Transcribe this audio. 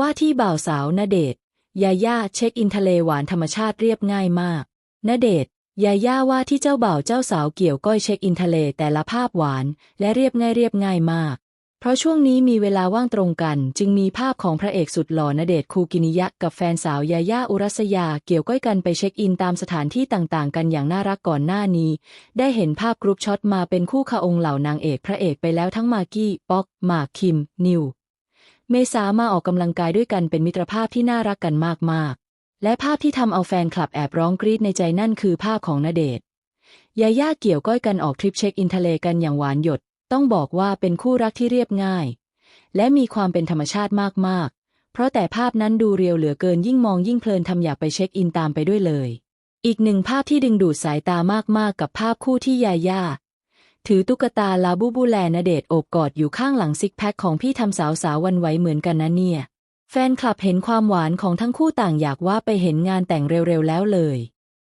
ว่าที่บ่าวสาวณเดชยาย่าเช็คอินทะเลหวานธรรมชาติเรียบง่ายมากณเดชยาย่าว่าที่เจ้าบ่าวเจ้าสาวเกี่ยวก้อยเช็คอินทะเลแต่ละภาพหวาน และเรียบง่ายเรียบง่ายมาก เพราะช่วงนี้มีเวลาว่างตรงกัน จึงมีภาพของพระเอกสุดหล่อณเดชคูกินิยะกับแฟนสาวยาย่าอุรัสยาเกี่ยวก้อยกันไปเช็คอินตามสถานที่ต่างๆ กันอย่างน่ารักก่อนหน้านี้ ได้เห็นภาพกรุ๊ปช็อตมาเป็นคู่คาองเหล่านางเอกพระเอกไปแล้วทั้งมากกี้ ป๊อก หมากคิม นิว เมษามาออกกำลังกายด้วยกันเป็นมิตรภาพที่น่ารักกันมากๆ และภาพที่ทำเอาแฟนคลับแอบร้องกรี๊ดในใจนั่นคือภาพของณเดชยาย่าเกี่ยวก้อยกันออกทริปเช็คอินทะเลกันอย่างหวานหยด ต้องบอกว่าเป็นคู่รักที่เรียบง่าย และมีความเป็นธรรมชาติมากๆ เพราะแต่ภาพนั้นดูเรียวเหลือเกินยิ่งมองยิ่งเพลินทำอยากไปเช็คอินตามไปด้วยเลย อีกหนึ่งภาพที่ดึงดูดสายตามากๆ กับภาพคู่ที่ยาย่า ถือตุ๊กตาลาบูบูแลนเดชโอบกอดอยู่ข้างหลังซิกแพคของพี่ทำสาวสาววันไหวเหมือนกันนะเนี่ย แฟนคลับเห็นความหวานของทั้งคู่ต่างอยากว่าไปเห็นงานแต่งเร็วๆแล้วเลย